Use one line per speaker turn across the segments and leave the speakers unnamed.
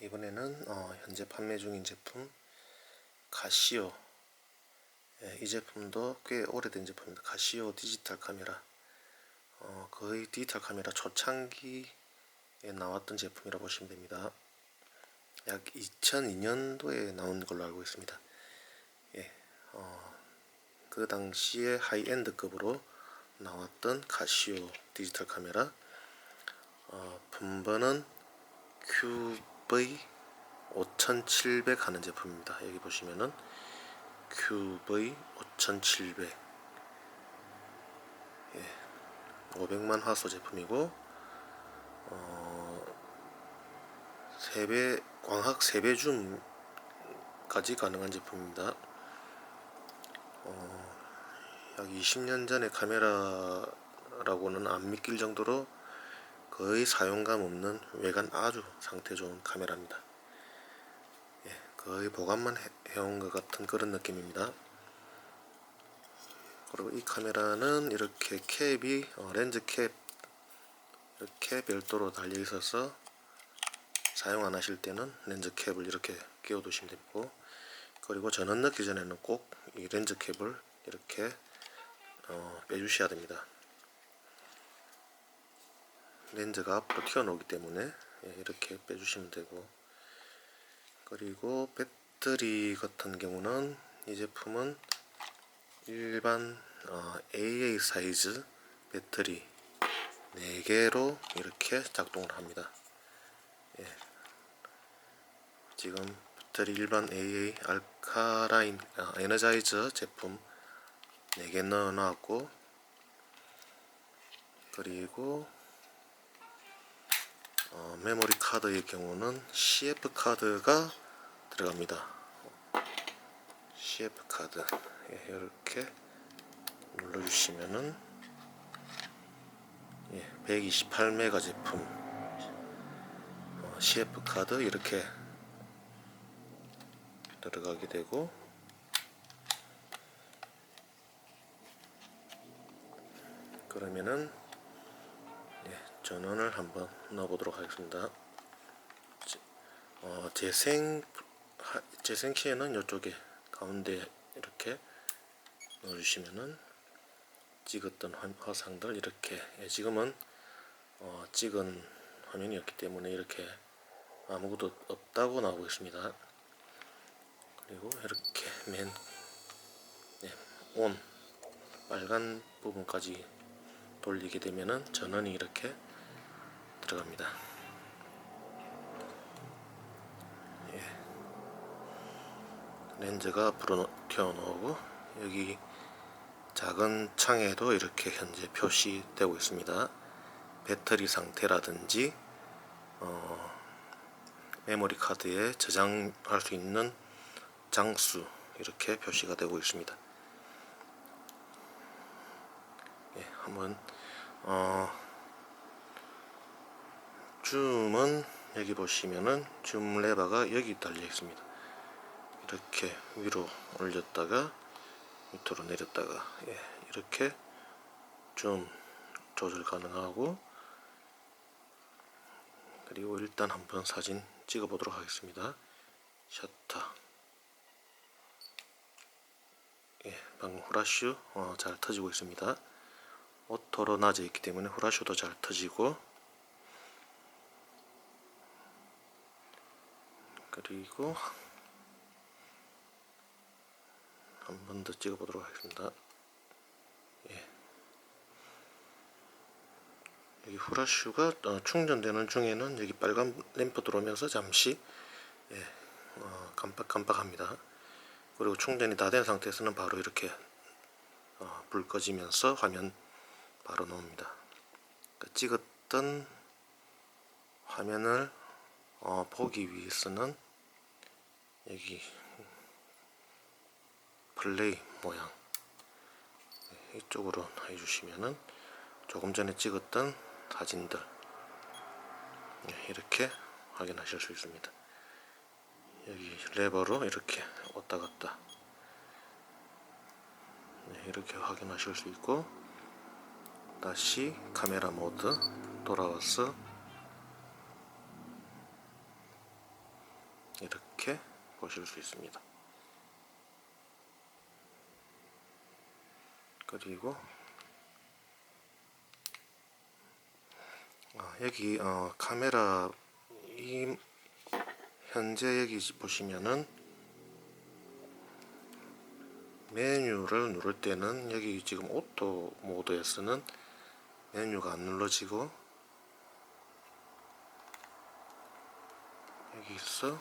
이번에는 어, 현재 판매 중인 제품 가시오 예, 이 제품도 꽤 오래된 제품입니다. 가시오 디지털 카메라 어, 거의 디지털 카메라 초창기에 나왔던 제품이라 고 보시면 됩니다. 약 2002년도에 나온 걸로 알고 있습니다. 예, 어, 그 당시에 하이엔드급으로 나왔던 가시오 디지털 카메라 어, 분번은 QV 5700 하는 제품입니다. 여기 보시면은 QV 5700 예, 500만 화소 제품이고 어, 3배 광학 3배 줌까지 가능한 제품입니다. 어, 약 20년 전의 카메라라고는 안 믿길 정도로 거의 사용감 없는 외관 아주 상태 좋은 카메라입니다. 예, 거의 보관만 해, 해온 것 같은 그런 느낌입니다. 그리고 이 카메라는 이렇게 캡이 어, 렌즈 캡 이렇게 별도로 달려 있어서 사용 안 하실 때는 렌즈 캡을 이렇게 끼워 두시면 되고 그리고 전원 넣기 전에는 꼭 이 렌즈 캡을 이렇게 어, 빼주셔야 됩니다. 렌즈가 앞으로 튀어나오기 때문에 예, 이렇게 빼주시면 되고 그리고 배터리 같은 경우는 이 제품은 일반 어, AA 사이즈 배터리 4개로 이렇게 작동을 합니다. 예. 지금 배터리 일반 AA 알카라인 아, 에너자이저 제품 4개 넣어 놨고 그리고 어, 메모리 카드의 경우는 CF 카드가 들어갑니다. CF 카드 예, 이렇게 눌러주시면은 예, 128메가 제품 어, CF 카드 이렇게 들어가게 되고 그러면은 예, 전원을 한번 넣어보도록 하겠습니다. 제- 어, 재생 하- 재생 시에는 이쪽에 가운데 이렇게 넣어주시면은 찍었던 화- 화상들 이렇게 예, 지금은 어, 찍은 화면이었기 때문에 이렇게 아무것도 없다고 나오고 있습니다. 그리고 이렇게 맨 네, 온 빨간 부분까지 돌리게 되면은 전원이 이렇게 들어갑니다. 예. 렌즈가 앞으로 튀어나오고 여기 작은 창에도 이렇게 현재 표시되고 있습니다. 배터리 상태라든지 어, 메모리 카드에 저장할 수 있는 장수 이렇게 표시가 되고 있습니다. 예, 한번 어, 줌은 여기 보시면은 줌 레버가 여기 달려 있습니다. 이렇게 위로 올렸다가 밑으로 내렸다가 예, 이렇게 줌 조절 가능하고 그리고 일단 한번 사진 찍어 보도록 하겠습니다. 셔터 예, 방금 후라슈 어, 잘 터지고 있습니다. 오토로 낮아 있기 때문에 후라슈도 잘 터지고 그리고 한 번 더 찍어 보도록 하겠습니다. 예. 여기 후라슈가 어, 충전되는 중에는 여기 빨간 램프 들어오면서 잠시 예, 어, 깜빡깜빡합니다. 그리고 충전이 다 된 상태에서는 바로 이렇게 어, 불 꺼지면서 화면 바로 나옵니다. 그 찍었던 화면을 어, 보기 위해서는 여기. 플레이 모양. 네, 이쪽으로 해주시면은 조금 전에 찍었던 사진들. 네, 이렇게 확인하실 수 있습니다. 여기 레버로 이렇게 왔다 갔다. 네, 이렇게 확인하실 수 있고 다시 카메라 모드 돌아와서 이렇게 보실 수 있습니다. 그리고 아, 여기 어, 카메라 이 현재 여기 보시면은 메뉴를 누를 때는 여기 지금 오토 모드에서는 메뉴가 안 눌러지고 여기서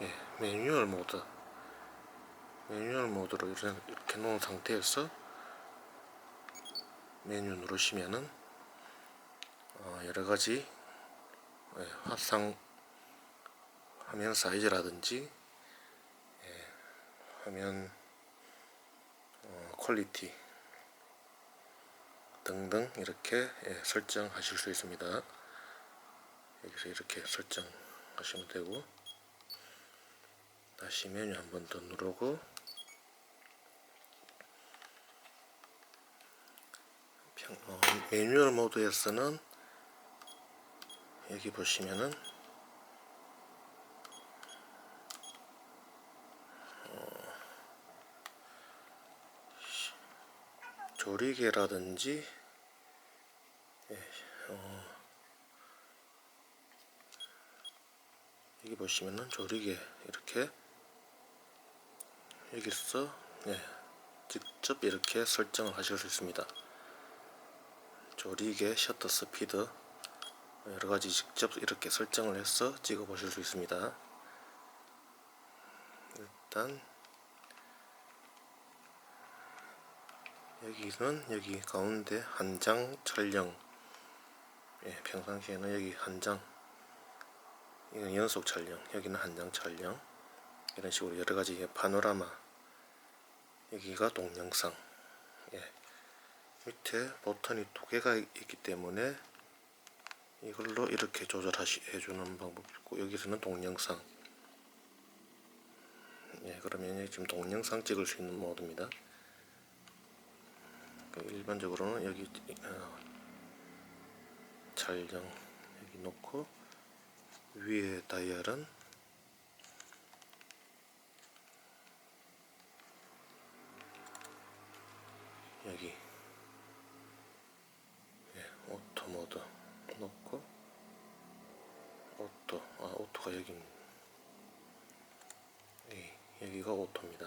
예, 매뉴얼 모드 매뉴얼 모드로 이렇게, 놓은 상태에서 메뉴 누르시면은 어, 여러 가지 예, 화상 화면 사이즈라든지 예, 화면 어, 퀄리티 등등 이렇게 예, 설정하실 수 있습니다. 여기서 이렇게 설정하시면 되고 다시 메뉴 한 번 더 누르고 평, 어, 매뉴얼 모드에서는 여기 보시면은 어, 시- 조리개라든지 예, 어, 여기 보시면은 조리개 이렇게 여기서 예, 직접 이렇게 설정을 하실 수 있습니다. 조리개 셔터 스피드 여러 가지 직접 이렇게 설정을 해서 찍어 보실 수 있습니다. 일단 여기는 여기 가운데 한 장 촬영 예, 평상시에는 여기 한장 이건 연속 촬영 여기는 한 장 촬영 이런 식으로 여러 가지 파노라마 여기가 동영상. 예. 밑에 버튼이 두 개가 있기 때문에 이걸로 이렇게 조절하시 해주는 방법이 있고 여기서는 동영상. 예 그러면 지금 동영상 찍을 수 있는 모드입니다. 그 일반적으로는 여기 어, 촬영 여기 놓고 위에 다이얼은 여기 예, 오토 모드 놓고 오토 아 오토가 여기 예, 여기가 오토입니다.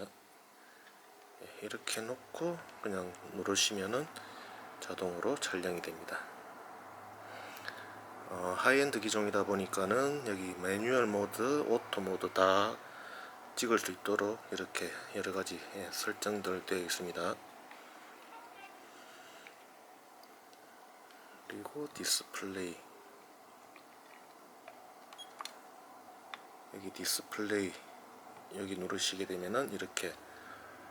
예, 이렇게 놓고 그냥 누르시면은 자동으로 촬영이 됩니다. 어, 하이엔드 기종이다 보니까는 여기 매뉴얼 모드, 오토 모드 다 찍을 수 있도록 이렇게 여러 가지 예, 설정들 되어 있습니다. 그리고 디스플레이. 여기 디스플레이 여기 누르시게 되면은 이렇게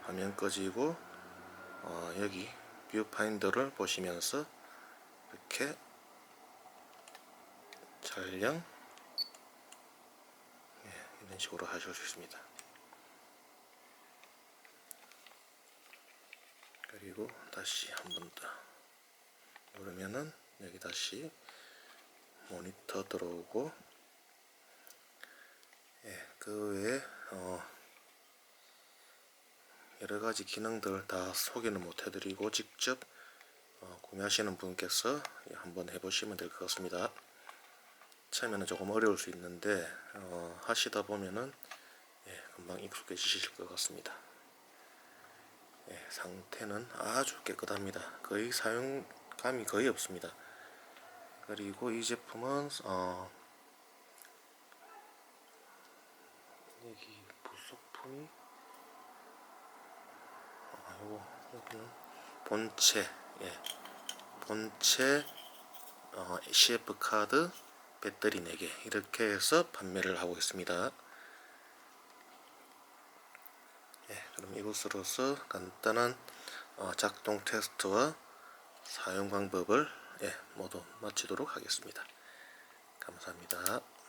화면 꺼지고 어, 여기 뷰파인더를 보시면서 이렇게 촬영 예, 이런 식으로 하실 수 있습니다. 그리고 다시 한 번 더 누르면은 여기 다시 모니터 들어오고 예, 그 외에 어, 여러 가지 기능들 다 소개는 못 해드리고 직접 어, 구매하시는 분께서 한번 해보시면 될 것 같습니다. 처음에는 조금 어려울 수 있는데 어, 하시다 보면은 예, 금방 익숙해지실 것 같습니다. 예, 상태는 아주 깨끗합니다. 거의 사용감이 거의 없습니다. 그리고 이 제품은 어, 여기 부속품이 아, 요거 요거는 본체 예, 본체 어, CF 카드 배터리 4개 이렇게 해서 판매를 하고 있습니다. 예, 그럼 이것으로서 간단한 어, 작동 테스트와 사용 방법을 예, 모두 마치도록 하겠습니다. 감사합니다.